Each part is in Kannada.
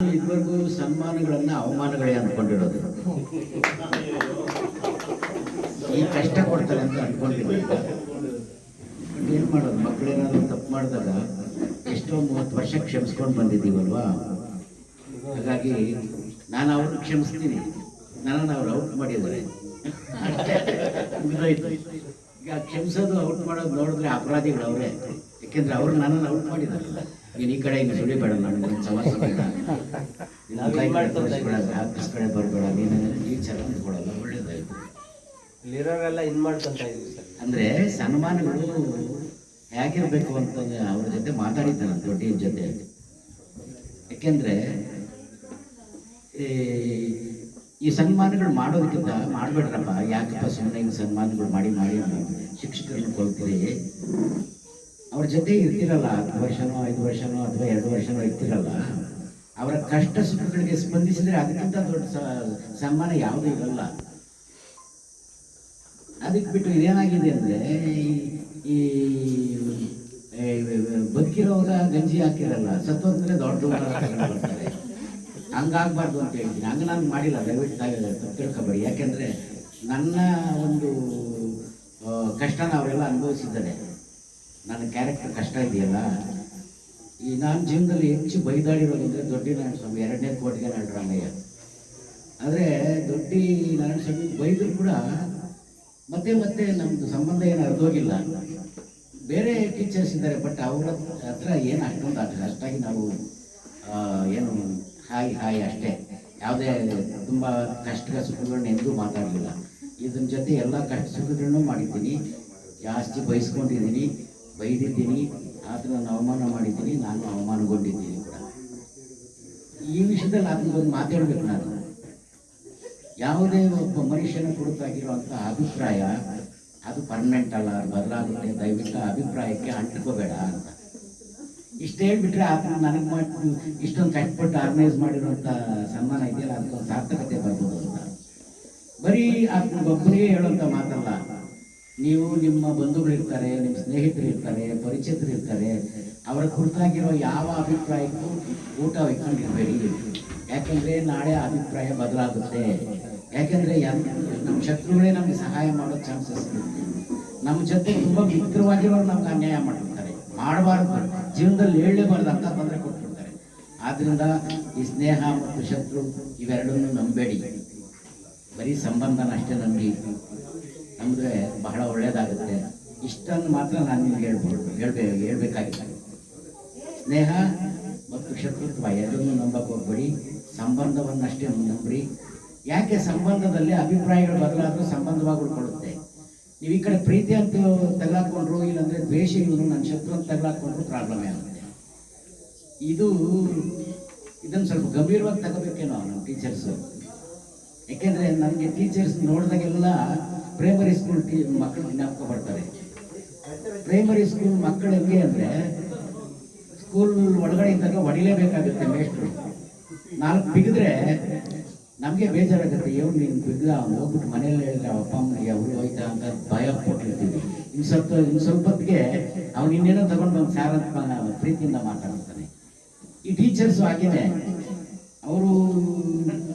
ಇದುವರೆಗೂ ಸನ್ಮಾನಗಳನ್ನ ಅವಮಾನಗಳೇ ಅಂದ್ಕೊಂಡಿರೋದು. ಈ ಕಷ್ಟ ಕೊಡ್ತಾರೆ ಅಂತ ಅನ್ಕೊಂಡಿದ್ದೀವಿ ಬಟ್ ಏನು ಮಾಡೋದು? ಮಕ್ಕಳೇನಾದ್ರು ತಪ್ಪು ಮಾಡಿದಾಗ ಎಷ್ಟೋ ಮೂವತ್ತು ವರ್ಷ ಕ್ಷಮಿಸ್ಕೊಂಡು ಬಂದಿದ್ದೀವಲ್ವಾ? ಹಾಗಾಗಿ ನಾನು ಅವ್ರನ್ನ ಕ್ಷಮಿಸ್ತೀನಿ. ನನ್ನನ್ನು ಅವ್ರು ಔಟ್ ಮಾಡಿದ್ದಾರೆ. ಈಗ ಕ್ಷಮಿಸೋದು ಔಟ್ ಮಾಡೋದು ನೋಡಿದ್ರೆ ಅಪರಾಧಿಗಳು ಅವರೇ ಯಾಕೆಂದ್ರೆ ಅವ್ರು ನನ್ನನ್ನು ಔಟ್ ಮಾಡಿದಾರಲ್ಲ. ನೀನು ಈ ಕಡೆ ಹಿಂಗೆ ಸುಳಿಬೇಡ ನಾನು ಸಮಸ್ಯೆ ಆಫೀಸ್ ಕಡೆ ಬರಬೇಡ ನೀನು ಟೀಚರ್ ಅಂದ್ಕೊಡಲ್ಲ ಒಳ್ಳೇದಾಯ್ತು. ಇಲ್ಲಿರೋರೆಲ್ಲ ಇನ್ ಮಾಡ್ಕೊಂತ ಇದ್ದೀವಿ ಸರ್. ಅಂದ್ರೆ ಸನ್ಮಾನಗಳು ಹೇಗಿರ್ಬೇಕು ಅಂತ ಅವ್ರ ಜೊತೆ ಮಾತಾಡಿದ್ದೆ ನಾನು ದೊಡ್ಡ ಜೊತೆ ಯಾಕೆಂದ್ರೆ ಈ ಈ ಸನ್ಮಾನಗಳು ಮಾಡೋದಕ್ಕಿಂತ ಮಾಡಬೇಡ್ರಪ್ಪ. ಯಾಕಪ್ಪ ಸುಮ್ಮನೆ ಹಿಂಗೆ ಸನ್ಮಾನಗಳು ಮಾಡಿ ಮಾಡಿ ಶಿಕ್ಷಕರನ್ನು ಕೊಡ್ತೀರಿ ಅವ್ರ ಜೊತೆ ಇರ್ತಿರಲ್ಲ, ಹತ್ತು ವರ್ಷನೋ, ಐದು ವರ್ಷನೋ ಅಥವಾ ಎರಡು ವರ್ಷನೋ ಇರ್ತಿರಲ್ಲ, ಅವರ ಕಷ್ಟ ಸುಖಗಳಿಗೆ ಸ್ಪಂದಿಸಿದ್ರೆ ಅದಕ್ಕಿಂತ ದೊಡ್ಡ ಸನ್ಮಾನ ಯಾವುದೂ ಇರಲ್ಲ. ಅದಕ್ಕೆ ಬಿಟ್ಟು ಇದೇನಾಗಿದೆ ಅಂದರೆ, ಈ ಬದುಕಿರೋವಾಗ ಗಂಜಿ ಹಾಕಿರಲ್ಲ ಸತ್ತೋದ್ರೆ ದೊಡ್ಡ ಬರ್ತಾರೆ. ಹಂಗಾಗ್ಬಾರ್ದು ಅಂತ ಹೇಳ್ತೀನಿ. ಹಂಗೆ ನಾನು ಮಾಡಿಲ್ಲ, ದಯವಿಟ್ಟು ತಿಳ್ಕೊಬೇಡಿ. ಯಾಕೆಂದರೆ ನನ್ನ ಒಂದು ಕಷ್ಟನ ಅವರೆಲ್ಲ ಅನುಭವಿಸಿದ್ದಾರೆ. ನನ್ನ ಕ್ಯಾರೆಕ್ಟರ್ ಕಷ್ಟ ಇದೆಯಲ್ಲ? ಈ ನಾನು ಜೀವನದಲ್ಲಿ ಹೆಚ್ಚು ಬೈದಾಡಿರೋದು ಅಂದರೆ ದೊಡ್ಡಿ ನಾರಾಯಣ ಸ್ವಾಮಿ ಎರಡನೇ ಕೋಟಿಗೆ ನಾಡರಾಮಯ್ಯ ಆದರೆ ದೊಡ್ಡಿ ನಾರಾಯಣ ಸ್ವಾಮಿ ಬೈದ್ರು ಕೂಡ ಮತ್ತೆ ಮತ್ತೆ ನಮ್ಮದು ಸಂಬಂಧ ಏನು ಅರ್ಧೋಗಿಲ್ಲ ಬೇರೆ ಟೀಚರ್ಸ್ ಇದ್ದಾರೆ ಬಟ್ ಅವರ ಹತ್ರ ಏನು ಅಷ್ಟೊಂದು ಅಷ್ಟ ಅಷ್ಟಾಗಿ ನಾವು ಏನು ಹಾಯ್ ಹಾಯ್ ಅಷ್ಟೇ. ಯಾವುದೇ ತುಂಬ ಕಷ್ಟ ಸುಖಗಳನ್ನ ಎಂದೂ ಮಾತಾಡಲಿಲ್ಲ. ಇದನ್ನ ಜೊತೆ ಎಲ್ಲ ಕಷ್ಟ ಸುಖಗಳನ್ನೂ ಮಾಡಿದ್ದೀನಿ. ಜಾಸ್ತಿ ಬಯಸ್ಕೊಂಡಿದ್ದೀನಿ, ಬೈದಿದ್ದೀನಿ ಆತನನ್ನು ಅವಮಾನ ಮಾಡಿದ್ದೀನಿ, ನಾನು ಅವಮಾನಗೊಂಡಿದ್ದೀನಿ ಕೂಡ. ಈ ವಿಷಯದಲ್ಲಿ ಅದನ್ನ ಒಂದು ಮಾತಾಡಬೇಕು ನಾನು. ಯಾವುದೇ ಒಬ್ಬ ಮನುಷ್ಯನ ಕುರಿತಾಗಿರುವಂಥ ಅಭಿಪ್ರಾಯ, ಅದು ಪರ್ಮನೆಂಟ್ ಅಲ್ಲ ಬದಲಾಗುತ್ತೆ. ದಯವಿಟ್ಟು ಅಭಿಪ್ರಾಯಕ್ಕೆ ಅಂಟ್ಕೋಬೇಡ ಅಂತ. ಇಷ್ಟು ಹೇಳ್ಬಿಟ್ರೆ ಆತನ ನನಗೆ ಮಾಡಿ ಇಷ್ಟೊಂದು ಕಷ್ಟಪಟ್ಟು ಆರ್ಗನೈಸ್ ಮಾಡಿರುವಂಥ ಸನ್ಮಾನ ಇದೆಯಲ್ಲ ಅದಕ್ಕೊಂದು ಸಾರ್ಥಕತೆ ಬರ್ಬೋದು ಅಂತ. ಬರೀ ಒಬ್ಬನಿಗೆ ಹೇಳುವಂಥ ಮಾತಲ್ಲ. ನೀವು ನಿಮ್ಮ ಬಂಧುಗಳಿರ್ತಾರೆ ನಿಮ್ಮ ಸ್ನೇಹಿತರು ಇರ್ತಾರೆ ಪರಿಚಿತರು ಇರ್ತಾರೆ, ಅವರ ಕುರಿತಾಗಿರೋ ಯಾವ ಅಭಿಪ್ರಾಯಕ್ಕೂ ಊಟ ಇಟ್ಕೊಂಡಿರ್ಬೇಡಿ ಯಾಕಂದ್ರೆ ನಾಳೆ ಅಭಿಪ್ರಾಯ ಬದಲಾಗುತ್ತೆ. ಯಾಕಂದ್ರೆ ನಮ್ಮ ಶತ್ರುಗಳೇ ನಮಗೆ ಸಹಾಯ ಮಾಡೋ ಚಾನ್ಸಸ್ ಇರುತ್ತೆ. ನಮ್ಮ ಜೊತೆ ತುಂಬಾ ಮಿತ್ರವಾಗಿರೋರು ನಮ್ಗೆ ಅನ್ಯಾಯ ಮಾಡಿರ್ತಾರೆ ಮಾಡಬಾರ್ದು ಜೀವನದಲ್ಲಿ ಹೇಳಲೇಬಾರ್ದು, ಅಂತ ತೊಂದರೆ ಕೊಟ್ಬಿಡ್ತಾರೆ. ಆದ್ರಿಂದ ಈ ಸ್ನೇಹ ಮತ್ತು ಶತ್ರು ಇವೆರಡನ್ನೂ ನಂಬೇಡಿ. ಬರೀ ಸಂಬಂಧನ ಅಷ್ಟೇ ನಂಬಿ. ನಂಬಿದ್ರೆ ಬಹಳ ಒಳ್ಳೇದಾಗುತ್ತೆ. ಇಷ್ಟನ್ನು ಮಾತ್ರ ನಾನು ನಿಮ್ಗೆ ಹೇಳ್ಬೋದು. ಹೇಳ್ಬೇ ಹೇಳ್ಬೇಕಾಗಿಲ್ಲ ಸ್ನೇಹ ಮತ್ತು ಶತ್ರುತ್ವ ಎರಡನ್ನೂ ನಂಬಕ್ಕೆ ಹೋಗ್ಬೇಡಿ. ಸಂಬಂಧವನ್ನಷ್ಟೇ ನಂಬ್ರಿ. ಯಾಕೆ ಸಂಬಂಧದಲ್ಲಿ ಅಭಿಪ್ರಾಯಗಳು ಬದಲಾದರೂ ಸಂಬಂಧವಾಗಿ ಉಳ್ಕೊಳ್ಳುತ್ತೆ? ನೀವು ಈ ಕಡೆ ಪ್ರೀತಿ ಅಂತ ತಗಲಾಕೊಂಡ್ರು ಇಲ್ಲಾಂದ್ರೆ ದ್ವೇಷ ಇಲ್ಲದ್ರು ನನ್ನ ಶತ್ರು ಅಂತ ತಗಲಾಕೊಂಡ್ರು ಪ್ರಾಬ್ಲಮ್ ಆಗುತ್ತೆ. ಇದು ಇದನ್ನು ಸ್ವಲ್ಪ ಗಂಭೀರವಾಗಿ ತಗೋಬೇಕೇನೋ ನಮ್ಮ ಟೀಚರ್ಸು ಯಾಕೆಂದ್ರೆ ನನಗೆ ಟೀಚರ್ಸ್ ನೋಡಿದಾಗೆಲ್ಲ ಪ್ರೈಮರಿ ಸ್ಕೂಲ್ ಟೀ ಮಕ್ಕಳು ಜ್ಞಾಪಕ ಬರ್ತಾರೆ. ಪ್ರೈಮರಿ ಸ್ಕೂಲ್ ಮಕ್ಕಳು ಹೆಂಗೆ ಅಂದರೆ ಸ್ಕೂಲ್ ಒಳಗಡೆ ಇದ್ದಾಗ ಹೊಡಿಲೇಬೇಕಾಗುತ್ತೆ ಮೇಷ್ಟ್ರು ನಾಲ್ಕು ಬಿಗಿದ್ರೆ ನಮಗೆ ಬೇಜಾರಾಗುತ್ತೆ ಏನು ನೀನು ಅವ್ನು ಹೋಗ್ಬಿಟ್ಟು ಮನೇಲಿ ಹೇಳಿದ್ರೆ ಅಪ್ಪ ಅಮ್ಮನಿಗೆ ಅವ್ರು ಹೋಯ್ತಾ? ಅಂತ ಭಯ ಕೊಟ್ಟಿರ್ತೀವಿ ಇನ್ನು ಸ್ವಲ್ಪ, ಇನ್ನು ಸ್ವಲ್ಪತ್ತಿಗೆ ಅವ್ನು ಇನ್ನೇನೋ ತಗೊಂಡು ಬಂದು ಸಾರ್ ಅಂತ ಪ್ರೀತಿಯಿಂದ ಮಾತಾಡ್ತಾನೆ. ಈ ಟೀಚರ್ಸ್ ಆಗಿದೆ. ಅವರು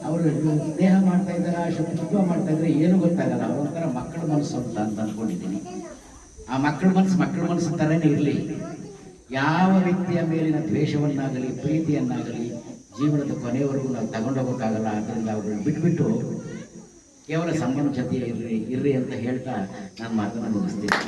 ಅವರು ಸ್ನೇಹ ಮಾಡ್ತಾ ಇದ್ದಾರೆ ಶುಭ ಮಾಡ್ತಾ ಇದ್ದಾರೆ, ಏನು ಗೊತ್ತಾಗಲ್ಲ. ಅವ್ರ ಒಂಥರ ಮಕ್ಕಳ ಮನಸ್ಸು ಅಂತ ಅಂತ ಅಂದ್ಕೊಂಡಿದ್ದೀನಿ ಆ ಮಕ್ಕಳ ಮನಸ್ಸು ಮಕ್ಕಳ ಮನಸ್ಸು ಥರನೇ ಇರಲಿ. ಯಾವ ವ್ಯಕ್ತಿಯ ಮೇಲಿನ ದ್ವೇಷವನ್ನಾಗಲಿ, ಪ್ರೀತಿಯನ್ನಾಗಲಿ ಜೀವನದ ಕೊನೆಯವರೆಗೂ ನಾವು ತಗೊಂಡೋಗೋಕ್ಕಾಗಲ್ಲ ಆದ್ದರಿಂದ ಅವ್ರನ್ನ ಬಿಟ್ಬಿಟ್ಟು ಕೇವಲ ಸಂಬಂಧ ಜೊತೆ ಇರ್ರಿ ಇರ್ರಿ ಅಂತ ಹೇಳ್ತಾ ನಾನು ಮಾತನ್ನು ಮುಗಿಸ್ತೀನಿ.